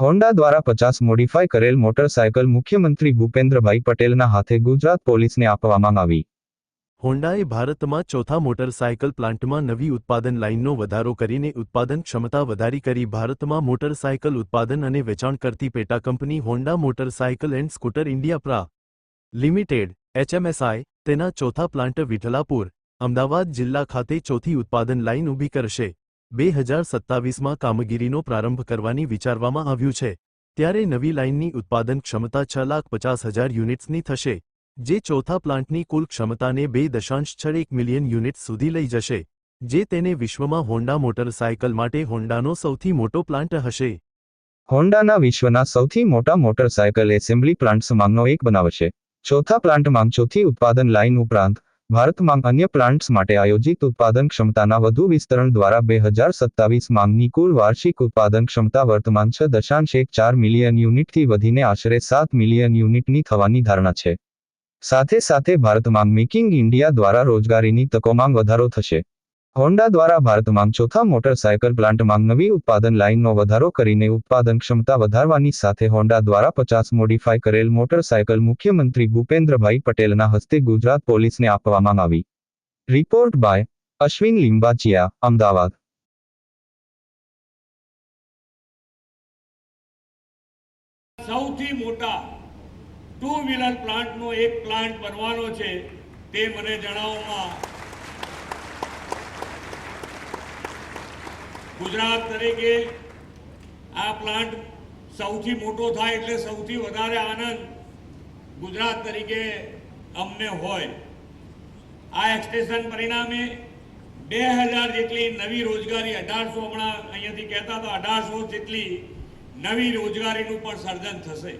Honda દ્વારા પચાસ modify કરેલ મોટરસાયકલ મુખ્યમંત્રી ભૂપેન્દ્રભાઈ પટેલના હાથે ગુજરાત પોલીસને આપવામાં આવી. હોન્ડાએ ભારતમાં ચોથા મોટરસાયકલ પ્લાન્ટમાં નવી ઉત્પાદન લાઇનનો વધારો કરીને ઉત્પાદન ક્ષમતા વધારી કરી ભારતમાં મોટરસાયકલ ઉત્પાદન અને વેચાણ કરતી પેટા company Honda motorcycle and scooter India પ્રા. લિમિટેડ, એચએમએસઆઈ, તેના ચોથા પ્લાન્ટ વિઠલાપુર અમદાવાદ જિલ્લા ખાતે ચોથી ઉત્પાદન લાઇન ઊભી કરશે. બે હજાર સત્તાવીસમાં કામગીરીનો પ્રારંભ કરવાની વિચારવામાં આવ્યું છે, ત્યારે નવી લાઇનની ઉત્પાદન ક્ષમતા છ લાખ પચાસ હજાર યુનિટ્સની થશે, જે ચોથા પ્લાન્ટની કુલ ક્ષમતાને બે દશાંશ છ એક મિલિયન યુનિટ્સ સુધી લઈ જશે, જે તેને વિશ્વમાં હોન્ડા મોટરસાયકલ માટે હોન્ડાનો સૌથી મોટો પ્લાન્ટ હશે. હોન્ડાના વિશ્વના સૌથી મોટા મોટરસાયકલ એસેમ્બલી પ્લાન્ટ્સ માંગનો એક બનાવશે ચોથા પ્લાન્ટમાં ચોથી ઉત્પાદન લાઇન ઉપરાંત ભારતમાં અન્ય પ્લાન્ટ્સ માટે આયોજિત ઉત્પાદન ક્ષમતાના વધુ વિસ્તરણ દ્વારા બે હજાર સત્તાવીસ માંગની કુલ વાર્ષિક ઉત્પાદન ક્ષમતા વર્તમાન છ દશાંશ એક ચાર મિલિયન યુનિટથી વધીને આશરે સાત મિલિયન યુનિટની થવાની ધારણા છે. સાથે સાથે ભારતમાં મેકિંગ ઇન્ડિયા દ્વારા રોજગારીની તકોમાં વધારો થશે. હોન્ડા દ્વારા ભારતમાં ચોથા મોટરસાયકલ પ્લાન્ટમાં નવી ઉત્પાદન લાઇનનો વધારો કરીને ઉત્પાદન ક્ષમતા વધારવાની સાથે હોન્ડા દ્વારા પચાસ મોડિફાય કરેલ મોટરસાયકલ મુખ્યમંત્રી ભૂપેન્દ્રભાઈ પટેલના હસ્તે ગુજરાત પોલીસને આપવામાં આવી. Report by Ashwin Limbachiya, Ahmedabad. સૌથી મોટા ટુ વ્હીલર પ્લાન્ટનો એક પ્લાન્ટ બનવાનો છે, તે મને જણાવવામાં ગુજરાત તરીકે આ પ્લાન્ટ સૌથી મોટો થાય એટલે સૌથી વધારે આનંદ ગુજરાત તરીકે અમને હોય. આ એક્સટેન્શન પરિણામે બે હજાર જેટલી નવી રોજગારી અઢારસો હમણાં અહીંયાથી કહેતા હતા, અઢારસો જેટલી નવી રોજગારીનું પણ સર્જન થશે.